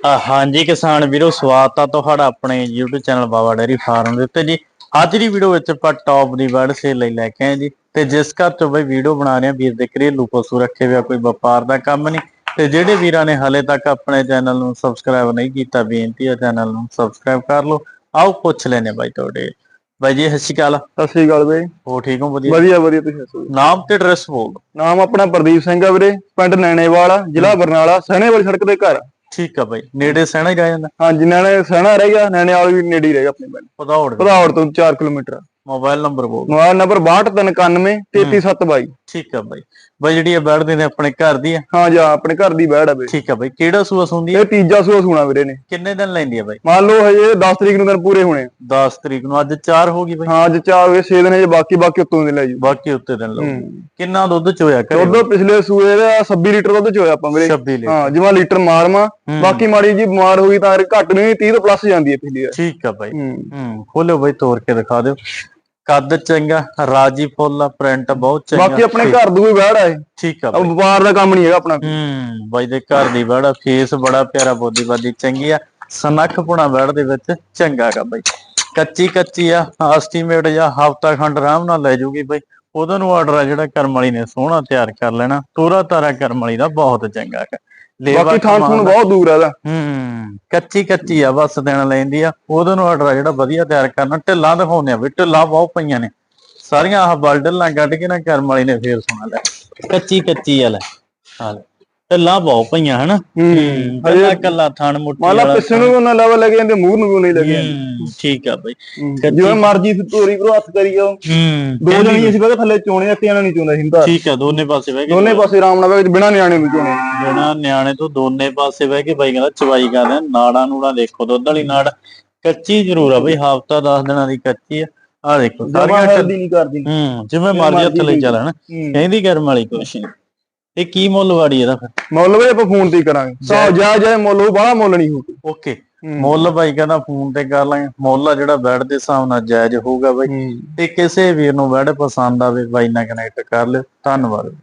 ਹਾਂਜੀ ਕਿਸਾਨ ਵੀਰੋ ਸਵਾਗਤ ਆ ਤੁਹਾਡਾ ਆਪਣੇ YouTube channel Baba dairy farm ਦੇ ਉੱਤੇ ਜੀ। ਅੱਜ ਦੀ ਵੀਡੀਓ ਵਿੱਚ ਆਪਾਂ ਟੌਪ ਦੀ ਵਰਡ ਸੇਲ ਲਈ ਲੈ ਕੇ ਆਏ ਜੀ। ਤੇ ਜਿਸ ਘਰ ਤੋਂ ਬਈ ਵੀਡੀਓ ਬਣਾ ਰਹੇ ਆ ਵੀਰ ਦੇ ਘਰੇਲੂ ਪਸ਼ੂ ਰੱਖੇ ਹੋਇਆ ਕੋਈ ਵਪਾਰ ਦਾ ਕੰਮ ਨਹੀਂ। ਤੇ ਜਿਹੜੇ ਵੀਰਾਂ ਨੇ ਹਲੇ ਤੱਕ ਆਪਣੇ ਚੈਨਲ ਨੂੰ ਸਬਸਕ੍ਰਾਈਬ ਨਹੀਂ ਕੀਤਾ ਬੇਨਤੀ ਹੈ ਚੈਨਲ ਨੂੰ ਸਬਸਕ੍ਰਾਈਬ ਕਰ ਲਓ। ਆਓ ਪੁੱਛ ਲੈਨੇ ਬਾਈ ਤੁਹਾਡੇ। ਬਾਈ ਜੀ ਸਤਿ ਸ਼੍ਰੀ ਅਕਾਲ। ਸਤਿ ਸ੍ਰੀ ਅਕਾਲ ਬਈ। ਹੋ ਠੀਕ ਹੋ? ਵਧੀਆ? ਵਧੀਆ ਵਧੀਆ ਤੁਸੀਂ ਦੱਸੋ। ਨਾਮ ਤੇ ਐਡਰੈਸ ਬੋਲ। ਨਾਮ ਆਪਣਾ ਪ੍ਰਦੀਪ ਸਿੰਘ ਆ ਵੀਰੇ ਪਿੰਡ ਨੈਣੇਵਾਲ ਜ਼ਿਲ੍ਹਾ ਬਰਨਾਲਾ ਸਹਿਣੇਵਾਲ ਸੜਕ ਦੇ ਘਰ। ਠੀਕ ਆ ਬਾਈ ਨੇੜੇ ਸਹਿਣਾ ਹੀ ਰਹਿ ਜਾਂਦਾ। ਹਾਂਜੀ ਨੈਣੇ ਸਹਿਣਾ ਰਹਿ ਗਿਆ ਨੈਣੇਵਾਲ ਵੀ ਨੇੜੇ ਹੀ ਰਹਿ ਗਿਆ ਆਪਣੇ ਪਿੰਡ ਪਧੌੜ ਪਧੌੜ ਤੋਂ 4 ਕਿਲੋਮੀਟਰ ਮੋਬਾਈਲ ਨੰਬਰ ਬੋਲ। ਮੋਬਾਈਲ ਨੰਬਰ 6291 33722 ਠੀਕ ਆ ਬਾਈ। ਬਾਈ ਜਿਹੜੀ ਇਹ ਬੈਠਦੇ ਨੇ ਆਪਣੇ ਘਰ ਦੀ ਆ। ਹਾਂ ਜਾ ਆਪਣੇ ਘਰ ਦੀ ਬੈੜ ਆ ਬਈ। ਠੀਕ ਆ ਬਾਈ। ਕਿਹੜਾ ਸੂਆ ਸੁੰਦੀ ਆ? ਇਹ ਤੀਜਾ ਸੂਆ ਸੁਣਾ ਵੀਰੇ ਨੇ। ਕਿੰਨੇ ਦਿਨ ਲੈਂਦੀ ਆ ਬਾਈ? ਮੰਨ ਲਓ ਹਜੇ 10 ਤਰੀਕ ਨੂੰ ਦਿਨ ਪੂਰੇ ਹੋਣੇ ਆ। 10 ਤਰੀਕ ਨੂੰ। ਅੱਜ 4 ਹੋ ਗਈ ਬਾਈ। ਹਾਂ ਅੱਜ 4 ਹੋਏ 6 ਦਿਨ ਹਜੇ ਬਾਕੀ ਬਾਕੀ ਉੱਤੋਂ ਦੇ ਲੈ ਜੀ ਬਾਕੀ ਉੱਤੇ ਦਿਨ ਲਓ। ਹੂੰ। ਕਿੰਨਾ ਦੁੱਧ ਚੋਇਆ ਕਰੇ ਦੁੱਧ ਪਿਛਲੇ ਸੂਏ ਦਾ 26 ਲੀਟਰ ਦੁੱਧ ਚੋਇਆ ਆਪਾਂ ਵੀਰੇ। 26 ਲੀਟਰ। ਹਾਂ ਜਿਵੇਂ ਲੀਟਰ ਮਾਰਮਾ ਬਾਕੀ ਮਾੜੀ ਜੀ ਬਿਮਾਰ ਹੋਈ ਤਾਂ ਘੱਟ ਨਹੀਂ 30 ਤੋਂ ਪਲੱਸ ਜਾਂਦੀ ਹੈ ਪਿਛਲੀ ਵਾਰ। ਠੀਕ ਆ ਬਾਈ। ਹੂੰ। ਹੂੰ ਖੋਲੋ ਬਾਈ ਤੋੜ ਕੇ ਦਿਖਾ ਦਿਓ। ਕੱਦ ਚੰਗਾ ਰਾਜੀ ਫੁੱਲ ਪ੍ਰਿੰਟ ਬਹੁਤ ਚੰਗਾ। ਬਾਕੀ ਆਪਣੇ ਘਰ ਦੀ ਕੋਈ ਆ ਇਹ? ਠੀਕ ਆ ਵਪਾਰ ਦਾ ਕੰਮ ਨਹੀਂ ਹੈਗਾ ਆਪਣਾ ਹੂੰ ਬਾਈ ਦੇ ਘਰ ਦੀ ਬੜਾ ਫੇਸ ਬੜਾ ਪਿਆਰਾ ਬੋਦੀ ਬਾਦੀ ਚੰਗੀ ਆ। ਸਨੱਖ ਪੁਣਾ ਬੈੜ ਦੇ ਵਿੱਚ ਚੰਗਾ ਗਾ ਬਾਈ। ਕੱਚੀ ਕੱਚੀ ਆ ਐਸਟੀਮੇਟ ਜਾਂ ਹਫਤਾ ਖੰਡ ਆਰਾਮ ਨਾਲ ਲੈ ਜੂਗੀ ਬਾਈ। ਉਹਦੋਂ ਨੂੰ ਆਰਡਰ ਆ ਜਿਹੜਾ ਕਰਮ ਵਾਲੀ ਨੇ ਸੋਹਣਾ ਤਿਆਰ ਕਰ ਲੈਣਾ ਤੋਰਾ ਤਾਰਾ ਕਰਮ ਵਾਲੀ ਦਾ ਬਹੁਤ ਚੰਗਾ ਗਾ। ਬਾਕੀ ਥਾਂ ਥੂਣ ਦਾ- ਬਹੁਤ ਦੂਰ ਆ ਇਹਦਾ। ਹੂੰ ਕੱਚੀ ਕੱਚੀ ਆ ਬਸ ਦੇਣ ਲੈਂਦੀ ਆ। ਉਹਦੋਂ ਨੂੰ ਆਰਡਰ ਆ ਜਿਹੜਾ ਵਧੀਆ ਤਿਆਰ ਕਰਨਾ। ਢਿੱਲਾਂ ਦਿਖਾਉਂਦੇ ਆ ਵੀ ਢਿੱਲਾਂ ਬਹੁਤ ਪਈਆਂ ਨੇ। ਸਾਰੀਆਂ ਆਹ ਬਲਡਲਾਂ ਕੱਢ ਕੇ ਨਾ ਕਰਮ ਵਾਲੀ ਨੇ ਫੇਰ ਸੁਣਾ ਲੈ ਕੱਚੀ ਕੱਚੀ ਆ ਲੈ। ਲੈ। ਢਿੱਲਾਂ ਬਹੁਤ ਪਈਆਂ ਹਨਾ? ਹੂੰ ਕੱਲਾ ਕੱਲਾ ਥਣ ਮੁੱਠੀ ਵਾਲਾ ਪਿੱਛੇ ਨੂੰ ਉਹਨਾਂ ਲੈਵਲ ਲੱਗੇ ਜਾਂਦੇ ਮੂੰਹ ਨੂੰ ਉਹਨੇ ਲੱਗੇ ਠੀਕ ਆ ਬਈ। ਜਿਵੇਂ ਮਰਜ਼ੀ ਤੋਰੀ ਕਰੋ ਹੱਥ ਕਰੀ ਜਾਓ। ਹੂੰ ਦੋ ਜਣੀ ਅਸੀਂ ਬਗਾ ਥੱਲੇ ਚੋਣੇ ਅੱਤਿਆਂ ਨਾਲ ਨਹੀਂ ਚੋਂਦਾ ਹਿੰਦਾ। ਠੀਕ ਆ ਦੋਨੇ ਪਾਸੇ ਬਹਿ ਕੇ ਦੋਨੇ ਪਾਸੇ ਆਰਾਮ ਨਾਲ ਬਹਿ ਕੇ ਬਿਨਾਂ ਨਿਆਣੇ ਵੀ ਚੋਣੇ। ਜਿਹੜਾ ਨਿਆਣੇ ਤੋਂ ਦੋਨੇ ਪਾਸੇ ਬਹਿ ਕੇ ਬਾਈ ਕਹਿੰਦਾ ਚਵਾਈ ਕਰਦੇ ਨਾੜਾਂ ਨੂੜਾਂ ਦੇਖੋ ਦੁੱਧ ਵਾਲੀ ਨਾੜ। ਕੱਚੀ ਜ਼ਰੂਰ ਆ ਬਈ ਹਫਤਾ 10 ਦਿਨਾਂ ਦੀ ਕੱਚੀ ਆ। ਆ ਦੇਖੋ ਸਾਰੀਆਂ ਹੈਲਦੀ ਨਹੀਂ ਕਰਦੀ। ਹੂੰ ਜਿਵੇਂ ਮਰਜ਼ੀ ਹੱਥ ਲਈ ਚੱਲਣ। ਕਹਿੰਦੀ ਕਰਮ ਵਾਲੀ ਕੁਛ ਨੀ। ਇਹ ਕੀ ਮੁੱਲ ਵਾੜੀ ਇਹਦਾ ਫਿਰ? ਮੁੱਲ ਵੀ ਆਪਾਂ ਫੋਨ ਤੇ ਹੀ ਕਰਾਂਗੇ। ਸੌ ਜਾ ਜਾ ਮੁੱਲ ਉਹ ਬਾਹਲਾ ਮੁੱਲ ਨਹੀਂ ਹੋਊ। ਓਕੇ। ਮੁੱਲ ਬਾਈ ਕਹਿੰਦਾ ਫੋਨ ਤੇ ਕਰ ਲਾਂਗੇ। ਮੁੱਲ ਆ ਜਿਹੜਾ ਬੈਡ ਦੇ ਹਿਸਾਬ ਨਾਲ ਜਾਇਜ਼ ਹੋਊਗਾ ਬਾਈ। ਤੇ ਕਿਸੇ ਵੀਰ ਨੂੰ ਬੈਡ ਪਸੰਦ ਆਵੇ ਬਾਈ ਨਾਲ ਕਨੈਕਟ ਕਰ ਲਿਓ। ਧੰਨਵਾਦ।